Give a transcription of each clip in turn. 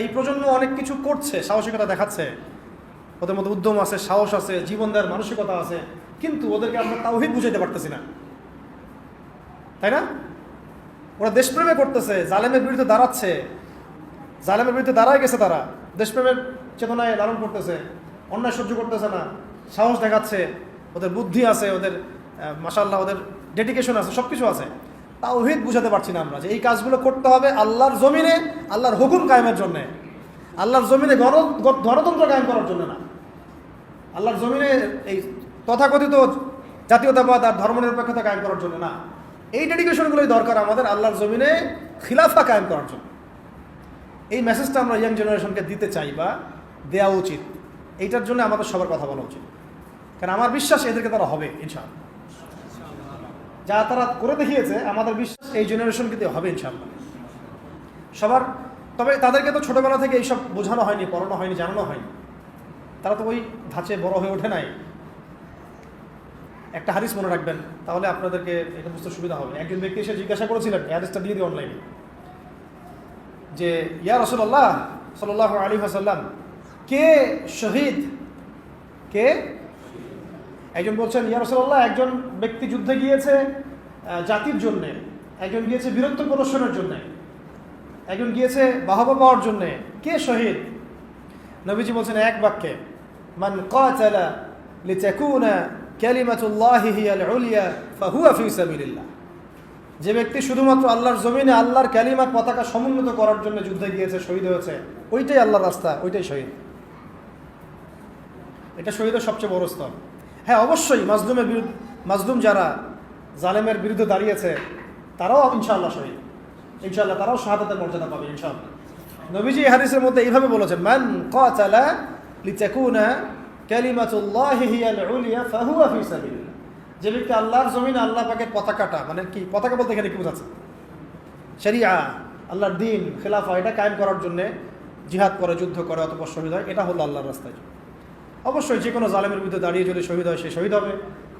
এই প্রজন্ম অনেক কিছু করছে, সাহসিকতা দেখাচ্ছে। ওদের মধ্যে উদ্যম আছে, সাহস আছে, জীবন দেওয়ার মানসিকতা আছে, কিন্তু ওদেরকে আমরা তাওহিদ বুঝাইতে পারতেছি না। তাই না? ওরা দেশপ্রেমে করতেছে জালেমের বিরুদ্ধে দাঁড়াচ্ছে। জালেমের বিরুদ্ধে দাঁড়ায় গেছে তারা। দেশপ্রেমের চেতনায় লালন করতেছে, অন্যায় সহ্য করতেছে না, সাহস দেখাচ্ছে, ওদের বুদ্ধি আছে, ওদের মাসাল্লাহ ওদের ডেডিকেশন আছে সব কিছু আছে। তাওহিদ বুঝাতে পারছি না আমরা যে এই কাজগুলো করতে হবে আল্লাহর জমিনে, আল্লাহর হুকুম কায়েমের জন্যে। আল্লাহর জমিনে গণ গণতন্ত্র কায়েম করার জন্য না। আল্লাহর জমিনে এই তথাকথিত জাতীয়তাবাদ আর ধর্মনিরপেক্ষতা কায়েম করার জন্য না। এই ডেডিকেশনগুলোই দরকার আমাদের আল্লাহর জমিনে খিলাফা কায়েম করার জন্য। এই মেসেজটা আমরা ইয়াং জেনারেশনকে দিতে চাই বা দেওয়া উচিত। এইটার জন্য আমাদের সবার কথা বলা উচিত। কারণ আমার বিশ্বাস এদেরকে তারা হবে, ইনশাআল্লাহ। যা তারা করে দেখিয়েছে, আমাদের বিশ্বাস এই জেনারেশনকে দিয়ে হবে ইনশাআল্লাহ। সবার, তবে তাদেরকে তো ছোটোবেলা থেকে এইসব বোঝানো হয়নি, পড়ানো হয়নি, জানানো হয়নি। তারা তো ওই ধাঁচে বড় হয়ে ওঠে নাই। একটা হারিস মনে রাখবেন, তাহলে আপনাদেরকে এটা বুঝতে সুবিধা হবে। একজন ব্যক্তি এসে জিজ্ঞাসা করেছিলেন হাদিসটা দিয়ে দিই অনলাইনে যে, ইয়া রসল্লাহ সাল্লাহ আলী হাসাল্লাম কে শহীদ? কে? একজন বলছেন, ইয়া রসল্লাহ একজন ব্যক্তি যুদ্ধে গিয়েছে জাতির জন্যে, একজন গিয়েছে বীরত্ব প্রদর্শনের জন্যে, একজন গিয়েছে বাহবা পাওয়ার জন্যে, কে শহীদ? নবীজি বলছেন এক বাক্যে, মান কাতালা যে ব্যক্তি শুধুমাত্র আল্লাহর জমিনে আল্লাহর ক্যালিমার পতাকা সমুন্নত করার জন্য যুদ্ধে গিয়েছে, শহীদ হয়েছে, ওইটাই আল্লাহর রাস্তা, ওইটাই শহীদ। এটা শহীদের সবচেয়ে বড় স্তর। হ্যাঁ অবশ্যই মাজলুমের বিরুদ্ধে মাজলুম যারা জালেমের বিরুদ্ধে দাঁড়িয়েছে, তারাও ইনশাআল্লাহ শহীদ। ইনশাআল্লাহ তারাও শাহাদাতের মর্যাদা পাবে, ইনশাআল্লাহ। নবীজি হাদিসের মধ্যে এইভাবে বলেছেন, মান কাতালা লিতাকুনা কালিমাতুল্লাহি হিয়াল উলিয়া ফাহুয়া ফি সাবিলিল্লাহ। যে ব্যক্তি আল্লাহর জমিনে আল্লাহ পাকের পতাকাটা মানে কি, পতাকা বলতে এখানে কি বোঝাচ্ছে? শরিয়া, আল্লাহর দিন, খেলাফা, এটা কায়েম করার জন্য জিহাদ করে, যুদ্ধ করে, অতপর শহীদ হয়, এটা হলো আল্লাহর রাস্তায় অবশ্যই যে কোনো জালেমের বিরুদ্ধে দাঁড়িয়ে যদি শহীদ হয় সে শহীদ হবে।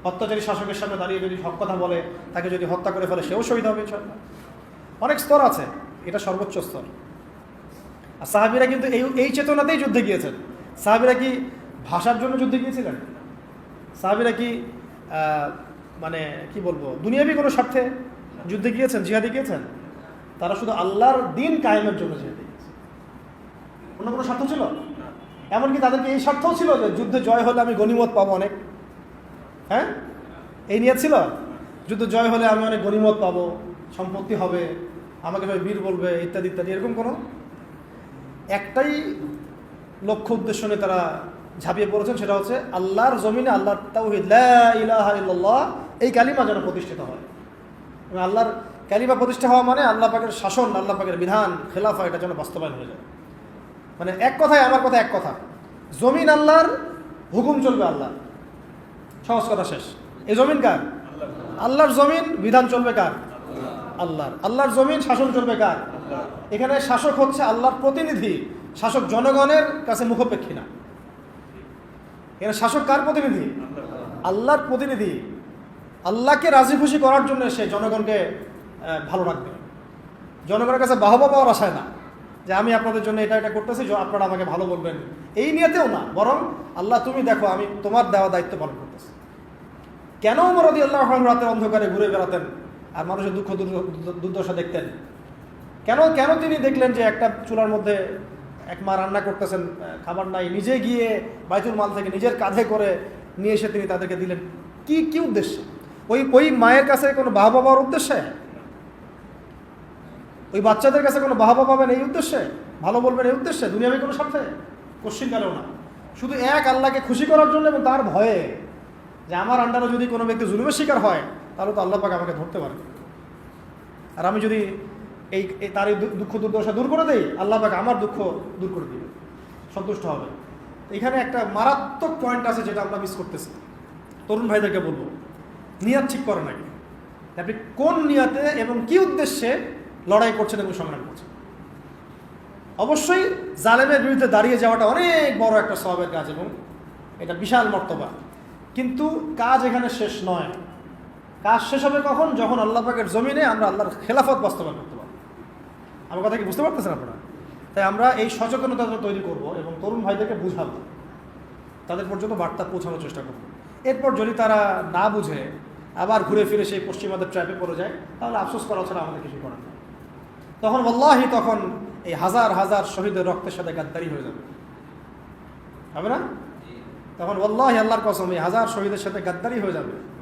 অত্যাচারী শাসকের সামনে দাঁড়িয়ে যদি হক কথা বলে, তাকে যদি হত্যা করে ফেলে, সেও শহীদ হবে অনেক স্তর আছে, এটা সর্বোচ্চ স্তর। আর সাহাবিরা কিন্তু এই এই চেতনাতেই যুদ্ধে গিয়েছেন। সাহাবিরা কি ভাষার জন্য যুদ্ধে গিয়েছিলেন? সাহাবিরা কি মানে কি বলব, দুনিয়াবি কোনো স্বার্থে যুদ্ধে গিয়েছেন, জিহাদে গিয়েছেন? তারা শুধু আল্লাহর দিন কায়েমের জন্য জিহাদে অন্য কোনো স্বার্থ ছিল? এমনকি তাদেরকে এই স্বার্থও ছিল যে যুদ্ধে জয় হলে আমি গণিমত পাবো অনেক। হ্যাঁ? এই নিয়ে ছিল? যুদ্ধ জয় হলে আমি অনেক গণিমত পাবো, সম্পত্তি হবে, আমাকে ভাই বীর বলবে, ইত্যাদি ইত্যাদি, এরকম কোনো? একটাই লক্ষ্য উদ্দেশ্য নিয়ে তারা ঝাঁপিয়ে পড়েছেন, সেটা হচ্ছে আল্লাহর জমিনে ইলাহা ইল্লাল্লাহ, এই কালিমা যেন প্রতিষ্ঠিত হয়। আল্লাহর কালিমা প্রতিষ্ঠা হওয়া মানে আল্লাহ পাকের শাসন, আল্লাহ পাকের বিধান, খেলাফা, এটা যেন বাস্তবায়ন হয়ে যায়। মানে এক কথায় আমার কথা এক কথা। জমিন আল্লাহর হুকুম চলবে আল্লাহ সহজ কথা শেষ। এই জমিন কার? আল্লাহর জমিন বিধান চলবে কার? আল্লাহর। আল্লাহর জমিন শাসন চলবে কার? এখানে শাসক হচ্ছে আল্লাহর প্রতিনিধি। শাসক জনগণের কাছে মুখপেক্ষী না। এখানে শাসক কার প্রতিনিধি? আল্লাহর প্রতিনিধি। আল্লাহকে রাজি খুশি করার জন্য সে জনগণকে ভালো রাখবে। জনগণের কাছে বাহবা পাওয়ার আশায় না। যে আমি আপনাদের জন্য এটা এটা করতেছি আপনারা আমাকে ভালো বলবেন। এই নিয়েতেও না, বরং আল্লাহ তুমি দেখো, আমি তোমার দেওয়া দায়িত্ব পালন করতেছি। কেন মরদি আল্লাহ রাতের অন্ধকারে ঘুরে বেড়াতেন আর মানুষের দুঃখ দুর্দশা দেখতেন? কেন কেন তিনি দেখলেন যে একটা চুলার মধ্যে এক মা রান্না করতেছেন খাবার নাই, নিজে গিয়ে বাইতুল মাল থেকে নিজের কাঁধে করে নিয়ে এসে তিনি তাদেরকে দিলেন? কি কি উদ্দেশ্যে? ওই ওই মায়ের কাছে কোনো বাবা বাবার উদ্দেশ্যে? ওই বাচ্চাদের কাছে কোনো বাহবা পাবেন এই উদ্দেশ্যে? ভালো বলবেন এই উদ্দেশ্যে? দুনিয়াবি কোনো স্বার্থে? কোশ্চিন কালেও না। শুধু এক, আল্লাহকে খুশি করার জন্য এবং তার ভয়ে যে আমার আন্ডারে যদি কোনো ব্যক্তি জুলুমের শিকার হয়, তাহলে তো আল্লাহ পাক আমাকে ধরতে পারে। আর আমি যদি এই তার এই দুঃখ দুর্দশা দূর করে দেই, আল্লাহ পাক আমার দুঃখ দূর করে দিবে সন্তুষ্ট হবে। এখানে একটা মারাত্মক পয়েন্ট আছে যেটা আমরা মিস করতেছি। তরুণ ভাইদেরকে বলব নিয়াত ঠিক করে নাকি আপনি কোন নিয়াতে এবং কি উদ্দেশ্যে লড়াই করছেন এবং সংগ্রাম করছেন। অবশ্যই জালেমের বিরুদ্ধে দাঁড়িয়ে যাওয়াটা অনেক বড় একটা স্বভাবের কাজ এবং এটা বিশাল মর্তবা। কিন্তু কাজ এখানে শেষ নয়। কাজ শেষ হবে কখন? যখন আল্লাহ পাকের জমিনে আমরা আল্লাহর খেলাফত বাস্তবায়ন করতে পারব। আমার কথা কি বুঝতে পারতেছেন আপনারা? তাই আমরা এই সচেতনতা তৈরি করব এবং তরুণ ভাইদেরকে বুঝাবো। তাদের পর্যন্ত বার্তা পৌঁছানোর চেষ্টা করব। এরপর যদি তারা না বুঝে, আবার ঘুরে ফিরে সেই পশ্চিমাদের ট্র্যাপে পড়ে যায়, তাহলে আফসোস করা ছাড়া আমাদের কিছু করার নেই। তখন বল্লাহি তখন এই হাজার হাজার শহীদের রক্তের সাথে গাদ্দারি হয়ে যাবে। হবে না? তখন বল্লাহি আল্লাহর কসম এই হাজার শহীদের সাথে গাদ্দারি হয়ে যাবে।